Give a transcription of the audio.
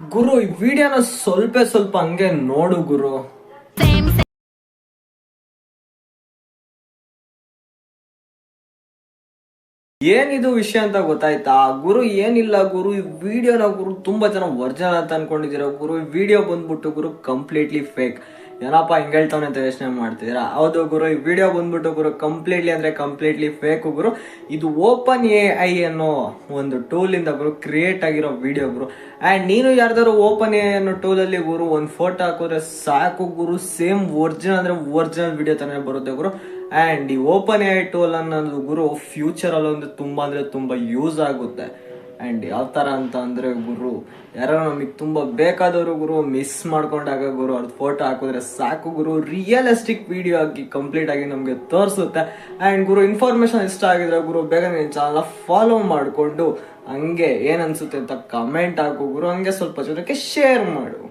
ಗುರು, ಈ ವಿಡಿಯೋನ ಸ್ವಲ್ಪ ಸ್ವಲ್ಪ ಹಂಗೆ ನೋಡು ಗುರು. ಏನಿದು ವಿಷಯ ಅಂತ ಗೊತ್ತಾಯ್ತಾ? ಗುರು, ಏನಿಲ್ಲ ಗುರು, ಈ ವಿಡಿಯೋನ ಗುರು ತುಂಬಾ ಜನ ವರ್ಜನ್ ಅಂತ ಅನ್ಕೊಂಡಿದ್ದೀರಾ ಗುರು? ಈ ವಿಡಿಯೋ ಬಂದ್ಬಿಟ್ಟು ಗುರು ಕಂಪ್ಲೀಟ್ಲಿ ಫೇಕ್ ಏನಪ್ಪ ಹಿಂಗೆ ಹೇಳ್ತಾವನೆ ಅಂತ ಯೋಚನೆ ಮಾಡ್ತಿದ್ದೀರಾ ಹೌದು ಗುರು, ಈ ವಿಡಿಯೋ ಬಂದ್ಬಿಟ್ಟು ಗುರು ಕಂಪ್ಲೀಟ್ಲಿ ಅಂದ್ರೆ ಕಂಪ್ಲೀಟ್ಲಿ ಫೇಕ್ ಗುರು. ಇದು ಓಪನ್ ಎ ಐ ಅನ್ನೋ ಒಂದು ಟೂಲ್ ಇಂದ ಗುರು ಕ್ರಿಯೇಟ್ ಆಗಿರೋ ವಿಡಿಯೋ ಗುರು. ಅಂಡ್ ನೀನು ಯಾರ್ದಾರು ಓಪನ್ ಎ ಅನ್ನೋ ಟೂಲ್ ಅಲ್ಲಿ ಗುರು, ಒಂದು ಫೋಟೋ ಹಾಕಿದ್ರೆ ಸಾಕು ಗುರು ಸೇಮ್ ಒರಿಜಿನಲ್ ಅಂದ್ರೆ ಒರಿಜಿನಲ್ ವಿಡಿಯೋ ತಾನೇ ಬರುತ್ತೆ ಗುರು. ಅಂಡ್ ಈ ಓಪನ್ ಎ ಐ ಟೂಲ್ ಅನ್ನೋದು ಗುರು ಫ್ಯೂಚರ್ ಅಲ್ಲಿ ಒಂದು ತುಂಬಾ ಅಂದ್ರೆ ತುಂಬಾ ಯೂಸ್ ಆಗುತ್ತೆ. ಅಂಡ್ ಯಾವ ಥರ ಅಂತ ಅಂದ್ರೆ ಗುರು ಯಾರೋ ನಮಗೆ ತುಂಬಾ ಬೇಕಾದವರು ಗುರು ಮಿಸ್ ಮಾಡ್ಕೊಂಡಾಗ ಗುರು ಅವ್ರದ್ದು ಫೋಟೋ ಹಾಕಿದ್ರೆ ಸಾಕು ಗುರು ರಿಯಲಿಸ್ಟಿಕ್ ವಿಡಿಯೋ ಆಗಿ ಕಂಪ್ಲೀಟ್ ಆಗಿ ನಮಗೆ ತೋರಿಸುತ್ತೆ. ಅಂಡ್ ಗುರು ಇನ್ಫಾರ್ಮೇಷನ್ ಇಷ್ಟ ಆಗಿದ್ರೆ ಗುರು, ಬೇಗ ನೀನು ಚಾನಲ್ ಫಾಲೋ ಮಾಡಿಕೊಂಡು ಹಂಗೆ ಏನನ್ಸುತ್ತೆ ಅಂತ ಕಮೆಂಟ್ ಹಾಕು ಗುರು, ಹಂಗೆ ಸ್ವಲ್ಪ ಜನಕ್ಕೆ ಶೇರ್ ಮಾಡು.